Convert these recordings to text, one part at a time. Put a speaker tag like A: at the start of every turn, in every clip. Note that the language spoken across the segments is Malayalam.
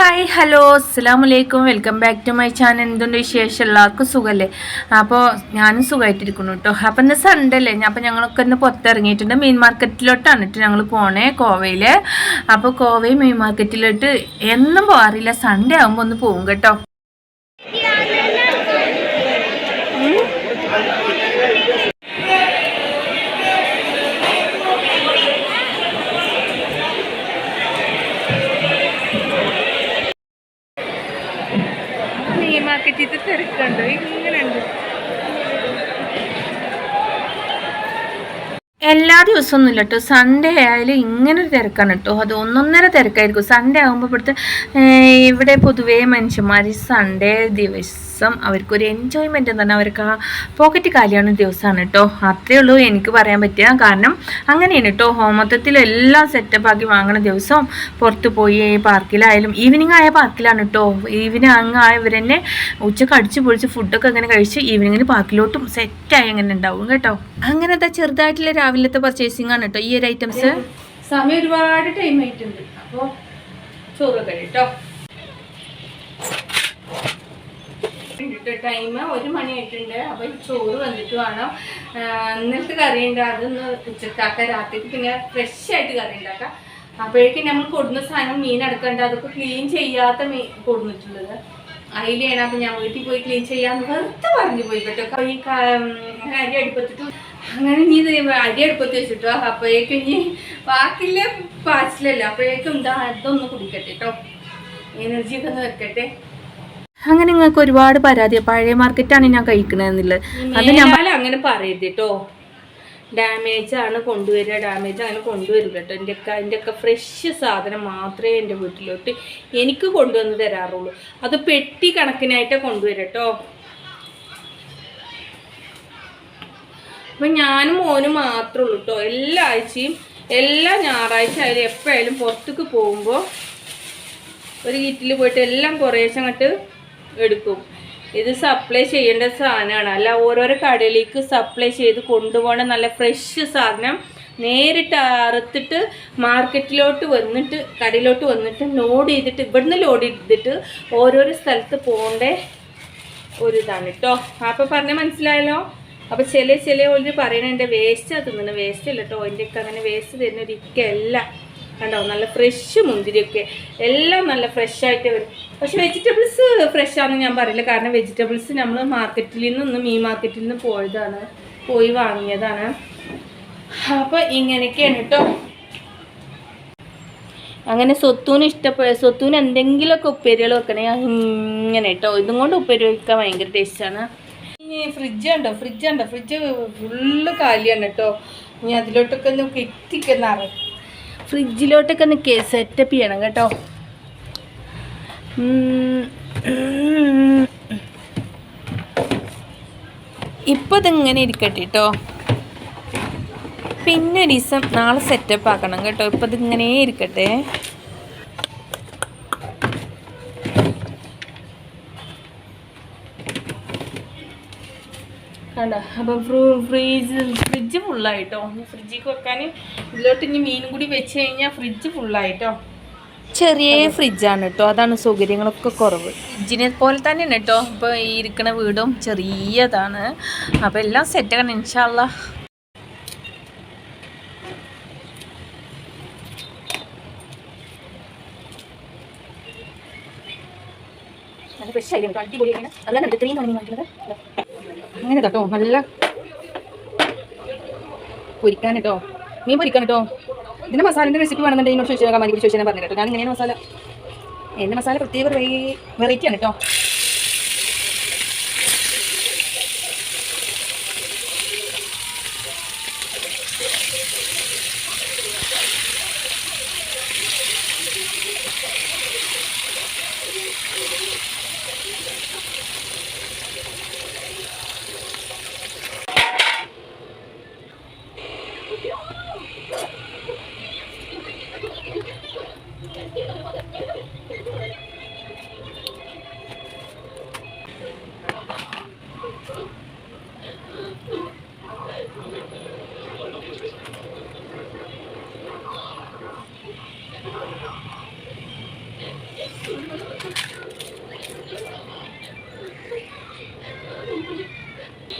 A: ഹായ് ഹലോ അസ്സാം വലൈക്കും welcome back to my channel. എന്തുണ്ട് വിശേഷം? എല്ലാവർക്കും സുഖമല്ലേ അപ്പോൾ ഞാനും സുഖമായിട്ടിരിക്കുന്നു കേട്ടോ അപ്പം ഇന്ന് സൺഡേ അല്ലേ? അപ്പം ഞങ്ങളൊക്കെ ഇന്ന് പുറത്തിറങ്ങിയിട്ടുണ്ട്. മീൻ മാർക്കറ്റിലോട്ടാണ് കേട്ടോ ഞങ്ങൾ പോണേ കോവയിൽ അപ്പോൾ കോവയിൽ മീൻ മാർക്കറ്റിലോട്ട് എന്നും പോകാറില്ല സൺഡേ ആകുമ്പോൾ ഒന്ന് പോകും കേട്ടോ. എല്ലാ ദിവസവും ഒന്നുമില്ല കേട്ടോ സൺഡേ ആയാലും ഇങ്ങനെ ഒരു തിരക്കാണ് കേട്ടോ. അത് ഒന്നൊന്നര തിരക്കായിരിക്കും. സൺഡേ ആകുമ്പോൾ ഇവിടുത്തെ ഇവിടെ പൊതുവേ മനുഷ്യന്മാർ സൺഡേ ദിവസം അവർക്കൊരു എൻജോയ്മെന്റ് എന്ന് പറഞ്ഞാൽ അവർക്ക് ആ പോക്കറ്റ് കാലിയാവുന്ന ദിവസമാണ് കേട്ടോ അത്രയേ ഉള്ളൂ എനിക്ക് പറയാൻ പറ്റുക കാരണം അങ്ങനെയാണ് കേട്ടോ ഹോമത്തത്തിൽ എല്ലാം സെറ്റപ്പ് ആക്കി വാങ്ങണ ദിവസം പുറത്ത് പോയി പാർക്കിലായാലും ഈവനിങ് ആയ പാർക്കിലാണ് കേട്ടോ ഈവനിങ് അങ്ങ് ആയവർ തന്നെ ഉച്ചയ്ക്ക് അടിച്ച് പൊളിച്ച് ഫുഡൊക്കെ അങ്ങനെ കഴിച്ച് ഈവനിങ്ങിന് പാർക്കിലോട്ടും സെറ്റായി അങ്ങനെ ഉണ്ടാവും കേട്ടോ. അങ്ങനത്തെ ചെറുതായിട്ടുള്ള രാവിലത്തെ പർച്ചേസിംഗ് ആണ് കേട്ടോ ഈ ഒരു ഐറ്റംസ് സമയം ഒരുപാട് ടൈം ആയിട്ടുണ്ട്. അപ്പോൾ ചോറ് കഴിട്ടോ ടൈം ഒരു മണിയായിട്ടുണ്ട്. അപ്പൊ ചോറ് വന്നിട്ട് വേണം. ഇന്നലത്തെ കറി ഉണ്ട്. അതൊന്ന് ഉച്ചക്കാക്ക രാത്രിക്ക് പിന്നെ ഫ്രഷ് ആയിട്ട് കറി ഉണ്ടാക്കാം. അപ്പോഴേക്കും നമ്മൾ കൊടുന്ന സാധനം മീൻ എടുക്കണ്ട അതൊക്കെ ക്ലീൻ ചെയ്യാത്ത മീൻ കൊടുന്നിട്ടുള്ളത്. അതിലാണ് അപ്പൊ ഞാൻ വീട്ടിൽ പോയി ക്ലീൻ ചെയ്യാന്ന് വെറുതെ പറഞ്ഞു പോയി. കേട്ടോ അപ്പൊ ഈ അരി അടുപ്പത്തിട്ട്. അങ്ങനെ നീ അരി അടുപ്പത്ത് വെച്ചിട്ടോ. അപ്പോഴേക്കും ഇനി ബാക്കിയുള്ള പാച്ചിലല്ല അപ്പോഴേക്കും എന്താ അതൊന്ന് കുടിക്കട്ടെ കേട്ടോ എനർജി ഒക്കെ ഒന്ന് വെക്കട്ടെ. അങ്ങനെ നിങ്ങൾക്ക് ഒരുപാട് പരാതി. പഴയ മാർക്കറ്റാണ് ഞാൻ കഴിക്കണെന്നുള്ളത് അത് ഞാൻ അങ്ങനെ പറയരുത് കേട്ടോ ഡാമേജ് ആണ് കൊണ്ടുവരിക. ഡാമേജ് അങ്ങനെ കൊണ്ടുവരില്ല കേട്ടോ എന്റെ ഒക്കെ എന്റെ ഒക്കെ ഫ്രഷ് സാധനം മാത്രമേ എന്റെ വീട്ടിലോട്ട് എനിക്ക് കൊണ്ടുവന്ന് തരാറുള്ളൂ. അത് പെട്ടി കണക്കിനായിട്ടേ കൊണ്ടുവരാം കേട്ടോ അപ്പം ഞാനും മോനും മാത്രമേ ഉള്ളൂ കേട്ടോ എല്ലാ ആഴ്ചയും എല്ലാ ഞായറാഴ്ച ആയാലും എപ്പോഴായാലും പുറത്തേക്ക് പോകുമ്പോൾ ഒരു വീട്ടിൽ പോയിട്ട് എല്ലാം കുറേശ്ശെ അങ്ങോട്ട് എടുക്കും. ഇത് സപ്ലൈ ചെയ്യേണ്ട സാധനമാണ്. അല്ല ഓരോരോ കടയിലേക്ക് സപ്ലൈ ചെയ്ത് കൊണ്ടുപോകണ നല്ല ഫ്രഷ് സാധനം നേരിട്ട് അറുത്തിട്ട് മാർക്കറ്റിലോട്ട് വന്നിട്ട് കടയിലോട്ട് വന്നിട്ട് ലോഡ് ചെയ്തിട്ട് ഇവിടുന്ന് ലോഡ് ചെയ്തിട്ട് ഓരോരോ സ്ഥലത്ത് പോകേണ്ട ഒരു ഇതാണ് കേട്ടോ അപ്പോൾ പറഞ്ഞ മനസ്സിലായല്ലോ? അപ്പോൾ ചില ചില ഓരോ പറയണ എന്റെ വേസ്റ്റ് തിന്നണ. വേസ്റ്റ് അല്ല കേട്ടോ എന്റെ ഒക്കെ അങ്ങനെ വേസ്റ്റ് തരുന്ന ഒരിക്കലല്ല കണ്ടോ നല്ല ഫ്രഷ് മുന്തിരിയൊക്കെ. എല്ലാം നല്ല ഫ്രഷ് ആയിട്ട് വരും. പക്ഷെ വെജിറ്റബിൾസ് ഫ്രഷ് ആണെന്ന് ഞാൻ പറയില്ല. കാരണം വെജിറ്റബിൾസ് നമ്മൾ മാർക്കറ്റിൽ നിന്ന് മീൻ മാർക്കറ്റിൽ നിന്ന് പോയതാണ്. പോയി വാങ്ങിയതാണ്. അപ്പോൾ ഇങ്ങനെയൊക്കെയാണ് കേട്ടോ. അങ്ങനെ സ്വത്തൂന് ഇഷ്ടപ്പെട്ട സ്വത്തൂന് എന്തെങ്കിലുമൊക്കെ ഉപ്പേരികൾ വെക്കണേ. ഇങ്ങനെ കേട്ടോ. ഇതും കൊണ്ട് ഉപ്പേരി വയ്ക്കാൻ ഭയങ്കര ടേസ്റ്റാണ്. ഇനി ഫ്രിഡ്ജ് ഉണ്ടോ ഫ്രിഡ്ജ് ഉണ്ടോ ഫ്രിഡ്ജ് ഫുള്ള് കാലിയാണ് കേട്ടോ. ഇനി അതിലോട്ടൊക്കെ ഒന്ന് കെറ്റിക്കെ നിറ ഫ്രിഡ്ജിലോട്ടൊക്കെ ഒന്ന് സെറ്റപ്പ് ചെയ്യണം കേട്ടോ. ഇപ്പോൾ ഇതെങ്ങനെ ഇരിക്കട്ടെ കേട്ടോ പിന്നെ ഒരു ദിവസം നാളെ സെറ്റപ്പ് ആക്കണം കേട്ടോ. ഇപ്പോൾ ഇതിങ്ങനെ ഇരിക്കട്ടെ. കണ്ട അപ്പം ഫ്രീജ് ഫ്രിഡ്ജ് ഫുള്ളായിട്ടോ ഫ്രിഡ്ജിൽ വെക്കാൻ ഇതിലോട്ട് ഇനി മീൻ കൂടി വെച്ച് കഴിഞ്ഞാൽ ഫ്രിഡ്ജ് ഫുള്ളായിട്ടോ ചെറിയ ഫ്രിഡ്ജാണ് കേട്ടോ അതാണ് സൗകര്യങ്ങളൊക്കെ കുറവ്. ഫ്രിഡ്ജിനെ പോലെ തന്നെയാണ് കേട്ടോ ഇപ്പോൾ ഈ ഇരിക്കുന്ന വീടും ചെറിയതാണ്. അപ്പോൾ എല്ലാം സെറ്റാണ് ഇൻഷാല്ല നല്ല ഫ്രഷ് ആയിരുന്നു അടിപൊളിയാണ്. അതാണ് ഇത്രയും തുടങ്ങി വാങ്ങിക്കുന്നത് അങ്ങനെ കേട്ടോ നല്ല പൊരിക്കാൻ കേട്ടോ. മീൻ പൊരിക്കാൻ കേട്ടോ. ഇതിന്റെ മസാലന്റെ റെസിപ്പി വേണമെന്നുണ്ടെങ്കിൽ എന്നോട് ചോദിച്ചാൽ മതി ചോദിച്ചാൽ ഞാൻ പറഞ്ഞു കേട്ടോ. ഞാൻ ഇങ്ങനെയാണ് മസാല. എന്റെ മസാല പ്രത്യേക വെറൈറ്റി ആണ് കേട്ടോ.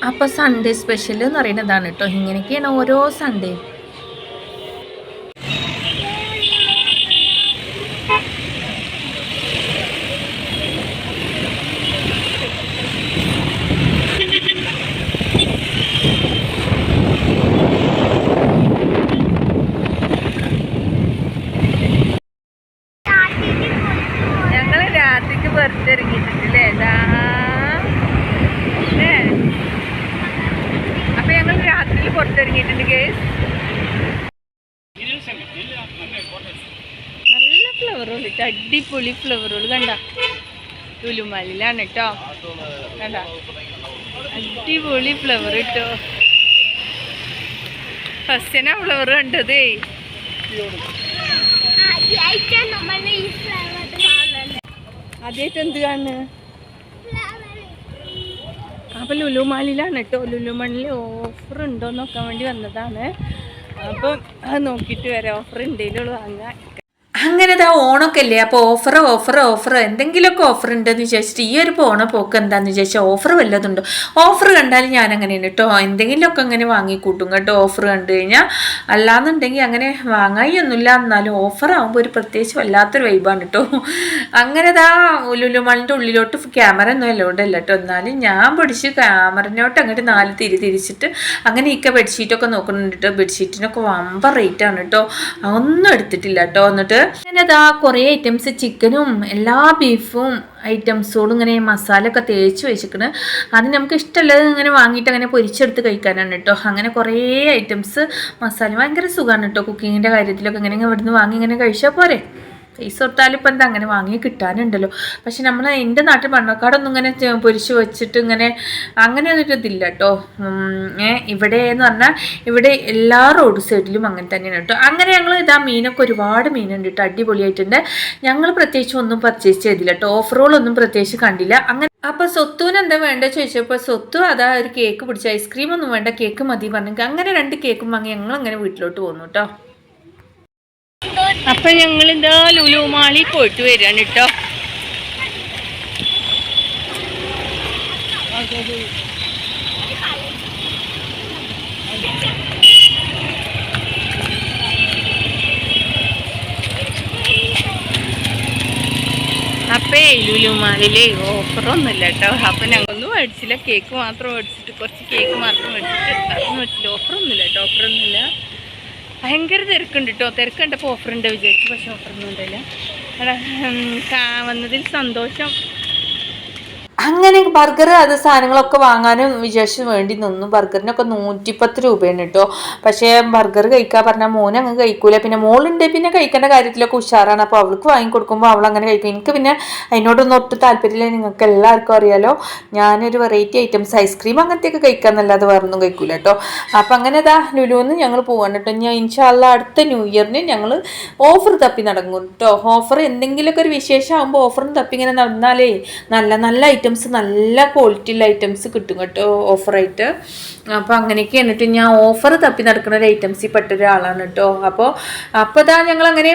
B: അപ്പോൾ സൺഡേ സ്പെഷ്യൽ എന്ന് പറയുന്നതാണ് കേട്ടോ ഇങ്ങനെയൊക്കെയാണ് ഓരോ സൺഡേ
A: നല്ല റോൾ ഇട്ട് അടിപൊളി ഫ്ലവറുകൾ കണ്ട? ലുലുമാലിലാണ് കേട്ടോ കണ്ട? അടിപൊളി ഫ്ലവർ ഇട്ടോ. ഫസ്റ്റിനാ ഫ്ലവർ കണ്ടതേ. ആദ്യമായിട്ട് എന്ത് കാണുന്നു? അപ്പം ലുലുമാലിലാണ് കേട്ടോ ലുലുമാലിൽ ഓഫർ ഉണ്ടോ നോക്കാൻ വേണ്ടി വന്നതാണ്. അപ്പം അത് നോക്കിയിട്ട് വരാം. ഓഫർ ഉണ്ടെങ്കിലും വാങ്ങാം
B: അങ്ങനെ ഇതാ ഓണൊക്കെ അല്ലേ അപ്പോൾ ഓഫർ ഓഫർ ഓഫർ എന്തെങ്കിലുമൊക്കെ ഓഫർ ഉണ്ടെന്ന് വിചാരിച്ചിട്ട് ഈ ഒരു പോണ പോക്ക് എന്താന്ന് വിചാരിച്ചാൽ ഓഫർ വല്ലതുണ്ടോ? ഓഫർ കണ്ടാൽ ഞാൻ അങ്ങനെയാണ് കേട്ടോ. എന്തെങ്കിലുമൊക്കെ അങ്ങനെ വാങ്ങിക്കൂട്ടും കേട്ടോ ഓഫർ കണ്ടു കഴിഞ്ഞാൽ അല്ലാന്നുണ്ടെങ്കിൽ അങ്ങനെ വാങ്ങായിയൊന്നുമില്ല എന്നാലും ഓഫർ ആകുമ്പോൾ ഒരു പ്രത്യേകിച്ച് വല്ലാത്തൊരു വൈബാണ് കേട്ടോ. അങ്ങനെ ഇതാ ലുലുമാളിന്റെ ഉള്ളിലോട്ട് ക്യാമറ ഒന്നും അല്ലോണ്ടല്ല കേട്ടോ. എന്നാലും ഞാൻ പിടിച്ച് ക്യാമറനോട്ട് അങ്ങോട്ട് നാല് തിരി തിരിച്ചിട്ട് അങ്ങനെ ഇക്ക ബെഡ്ഷീറ്റൊക്കെ നോക്കുന്നുണ്ട് കേട്ടോ. ബെഡ്ഷീറ്റിനൊക്കെ വമ്പ റേറ്റ് ആണ് കേട്ടോ. ഒന്നും എടുത്തിട്ടില്ല കേട്ടോ. എന്നിട്ട് അങ്ങനെ കുറേ ഐറ്റംസ് ചിക്കനും എല്ലാ ബീഫും ഐറ്റംസുകളും ഇങ്ങനെ മസാല ഒക്കെ തേച്ച് വെച്ചിക്കണ് അത് നമുക്ക് ഇഷ്ടമുള്ളത് ഇങ്ങനെ വാങ്ങിയിട്ട് അങ്ങനെ പൊരിച്ചെടുത്ത് കഴിക്കാനാണ് കേട്ടോ. അങ്ങനെ കുറേ ഐറ്റംസ് മസാല ഭയങ്കര സുഖമാണ് കേട്ടോ കുക്കിങ്ങിന്റെ കാര്യത്തിലൊക്കെ. ഇങ്ങനെ ഇവിടുന്ന് വാങ്ങി ഇങ്ങനെ കഴിച്ചാൽ പോരെ? പൈസ കൊടുത്താലും ഇപ്പം എന്താ അങ്ങനെ വാങ്ങി കിട്ടാനുണ്ടല്ലോ. പക്ഷെ നമ്മൾ എന്റെ നാട്ടിൽ മണ്ണക്കാടൊന്നും ഇങ്ങനെ പൊരിച്ചു വെച്ചിട്ട് ഇങ്ങനെ അങ്ങനെ ഒരു ഇതില്ല കേട്ടോ. ഇവിടെ എന്ന് പറഞ്ഞാൽ ഇവിടെ എല്ലാ റോഡ് സൈഡിലും അങ്ങനെ തന്നെയാണ് കേട്ടോ. അങ്ങനെ ഞങ്ങൾ ഇതാ മീനൊക്കെ ഒരുപാട് മീനുണ്ട് കേട്ടോ. അടിപൊളിയായിട്ടുണ്ട്. ഞങ്ങൾ പ്രത്യേകിച്ച് ഒന്നും പർച്ചേസ് ചെയ്തില്ല കേട്ടോ. ഒന്നും പ്രത്യേകിച്ച് കണ്ടില്ല. അങ്ങനെ അപ്പൊ സ്വത്തുവിന് എന്താ വേണ്ട ചോദിച്ചപ്പോൾ സ്വത്തു അതാ ഒരു കേക്ക് പിടിച്ച ഐസ്ക്രീം ഒന്നും വേണ്ട കേക്ക് മതി പറഞ്ഞു അങ്ങനെ രണ്ട് കേക്കും വാങ്ങി ഞങ്ങൾ അങ്ങനെ വീട്ടിലോട്ട് പോന്നു കേട്ടോ.
A: അപ്പൊ ഞങ്ങൾ ഇതാ ലുലുമാളി പോയിട്ട് വരാണ് കേട്ടോ അപ്പേ ലുലുമാളിലെ ഓഫറൊന്നുമില്ല കേട്ടോ അപ്പൊ ഞങ്ങളൊന്നും മേടിച്ചില്ല. കേക്ക് മാത്രം മേടിച്ചിട്ട് കുറച്ച് കേക്ക് മാത്രം മേടിച്ചിട്ട് ഓഫറൊന്നുമില്ല കേട്ടോ ഓഫറൊന്നുമില്ല. ഭയങ്കര തിരക്കുണ്ട് കേട്ടോ തിരക്കുണ്ടപ്പോൾ ഓഫറുണ്ട് വിചാരിച്ചു പക്ഷേ ഓഫറൊന്നും ഉണ്ടല്ലോ അവിടെ വന്നതിൽ സന്തോഷം.
B: അങ്ങനെ ബർഗർ അത് സാധനങ്ങളൊക്കെ വാങ്ങാനും വിചാരിച്ചു വേണ്ടി നിന്നു. ബർഗറിനൊക്കെ നൂറ്റിപ്പത്ത് രൂപയാണ് കേട്ടോ പക്ഷേ ബർഗർ കഴിക്കാൻ പറഞ്ഞാൽ മോനെ അങ്ങ് കഴിക്കൂല. പിന്നെ മോളുണ്ട് പിന്നെ കഴിക്കേണ്ട കാര്യത്തിലൊക്കെ ഉഷാറാണ്. അപ്പോൾ അവൾക്ക് വാങ്ങിക്കൊടുക്കുമ്പോൾ അവൾ അങ്ങനെ കഴിക്കും. എനിക്ക് പിന്നെ അതിനോടൊന്നും ഒട്ടും താല്പര്യമില്ല. നിങ്ങൾക്ക് എല്ലാവർക്കും അറിയാലോ ഞാനൊരു വെറൈറ്റി ഐറ്റംസ് ഐസ്ക്രീം അങ്ങനത്തെയൊക്കെ കഴിക്കാന്നല്ലാതെ വേറൊന്നും കഴിക്കൂല കേട്ടോ അപ്പം അങ്ങനെ ഇതാ ലുലുന്ന് ഞങ്ങൾ പോവാണ് കേട്ടോ ഞാൻ ഇൻഷാല്ല അടുത്ത ന്യൂ ഇയറിന് ഞങ്ങൾ ഓഫർ തപ്പി നടങ്ങും കേട്ടോ ഓഫർ എന്തെങ്കിലുമൊക്കെ ഒരു വിശേഷം ആകുമ്പോൾ ഓഫറും തപ്പി ഇങ്ങനെ നടന്നാലേ നല്ല നല്ല ഐറ്റംസ് നല്ല ക്വാളിറ്റി ഉള്ള ഐറ്റംസ് കിട്ടും കേട്ടോ ഓഫറായിട്ട് അപ്പോൾ അങ്ങനെയൊക്കെ എന്നിട്ട് ഞാൻ ഓഫർ തപ്പി നടക്കുന്ന ഒരു ഐറ്റംസിൽ പെട്ട ഒരാളാണ് കേട്ടോ. അപ്പോൾ അപ്പോൾ ഇതാ ഞങ്ങൾ അങ്ങനെ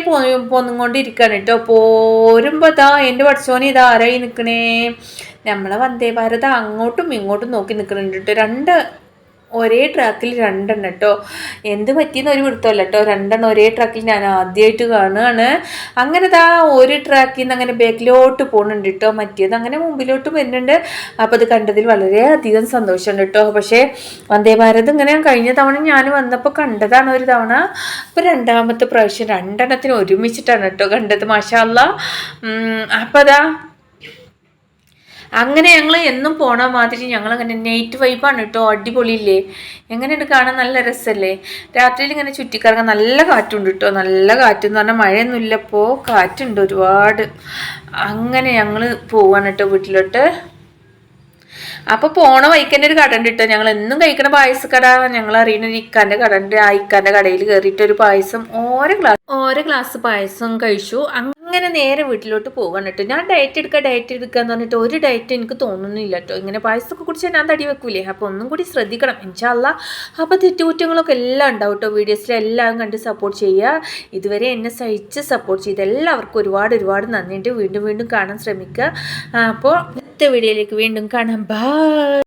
B: പോന്നുകൊണ്ടിരിക്കുകയാണ് കേട്ടോ. പോരുമ്പോൾ ഇതാ എന്റെ പഠിച്ചോനെ ഇത് ആരായി നിൽക്കണേ നമ്മളെ വന്ദേ ഭാരത് അങ്ങോട്ടും ഇങ്ങോട്ടും നോക്കി നിൽക്കുന്നുണ്ട് കേട്ടോ. രണ്ട് ഒരേ ട്രാക്കിൽ രണ്ടെണ്ണം കേട്ടോ എന്ത് പറ്റിയെന്ന് ഒരു പിടുത്തമല്ല കേട്ടോ രണ്ടെണ്ണം ഒരേ ട്രാക്കിൽ ഞാൻ ആദ്യമായിട്ട് കാണുകയാണ്. അങ്ങനെ ദാ ഒരു ട്രാക്കിൽ നിന്ന് അങ്ങനെ ബാക്കിലോട്ട് പോകുന്നുണ്ട് കേട്ടോ മറ്റേത് അങ്ങനെ മുമ്പിലോട്ട് വരുന്നുണ്ട്. അപ്പോൾ അത് കണ്ടതിൽ വളരെയധികം സന്തോഷമുണ്ട് കേട്ടോ പക്ഷേ വന്ദേ ഭാരത് ഇങ്ങനെ കഴിഞ്ഞ തവണ ഞാൻ വന്നപ്പോൾ കണ്ടതാണ് ഒരു തവണ. അപ്പോൾ രണ്ടാമത്തെ പ്രാവശ്യം രണ്ടെണ്ണത്തിന് ഒരുമിച്ചിട്ടാണ് കേട്ടോ കണ്ടത് മാഷാല്ല അപ്പോൾ അതാ അങ്ങനെ ഞങ്ങൾ എന്നും പോണ മാതിരി ഞങ്ങൾ അങ്ങനെ നൈറ്റ് വൈബാണ് കേട്ടോ അടിപൊളിയില്ലേ? എങ്ങനെയുണ്ട് കാണാൻ? നല്ല രസമല്ലേ രാത്രിയിൽ ഇങ്ങനെ ചുറ്റിക്കറങ്ങാൻ നല്ല കാറ്റുണ്ട് കേട്ടോ നല്ല കാറ്റ് എന്ന് പറഞ്ഞാൽ മഴയൊന്നും ഇപ്പോൾ കാറ്റുണ്ട് ഒരുപാട്. അങ്ങനെ ഞങ്ങൾ പോവാണ് കേട്ടോ വീട്ടിലോട്ട്. അപ്പോൾ പോണ വൈക്കന്റെ ഒരു കടണ്ട് ഞങ്ങൾ എന്നും കഴിക്കണ പായസക്കട. ഞങ്ങൾ അറിയുന്ന ഒരു ഇക്കാന്റെ കടണ്ട് ആ ഇക്കാന്റെ കടയിൽ കയറിയിട്ട് ഒരു പായസം ഓരോ ഗ്ലാസ് ഓരോ ഗ്ലാസ് പായസം കഴിച്ചു. അങ്ങനെ നേരെ വീട്ടിലോട്ട് പോകാൻ കേട്ടോ ഞാൻ ഡയറ്റ് എടുക്കുക ഡയറ്റ് എടുക്കുക എന്ന് പറഞ്ഞിട്ട് ഒരു ഡയറ്റ് എനിക്ക് തോന്നുന്നില്ല കേട്ടോ ഇങ്ങനെ പായസമൊക്കെ കുടിച്ചാൽ ഞാൻ തടി വെക്കൂലേ. അപ്പോൾ ഒന്നും കൂടി ശ്രദ്ധിക്കണം. ഇൻഷാല്ല അപ്പോൾ തെറ്റുകുറ്റങ്ങളൊക്കെ എല്ലാം ഉണ്ടാവും കേട്ടോ വീഡിയോസിൽ എല്ലാം കണ്ട് സപ്പോർട്ട് ചെയ്യുക. ഇതുവരെ എന്നെ സഹിച്ച് സപ്പോർട്ട് ചെയ്ത് എല്ലാവർക്കും ഒരുപാട് ഒരുപാട് നന്ദിയുണ്ട്. വീണ്ടും വീണ്ടും കാണാൻ ശ്രമിക്കുക. അപ്പോൾ അടുത്ത വീഡിയോയിലേക്ക് വീണ്ടും കാണാം. ബൈ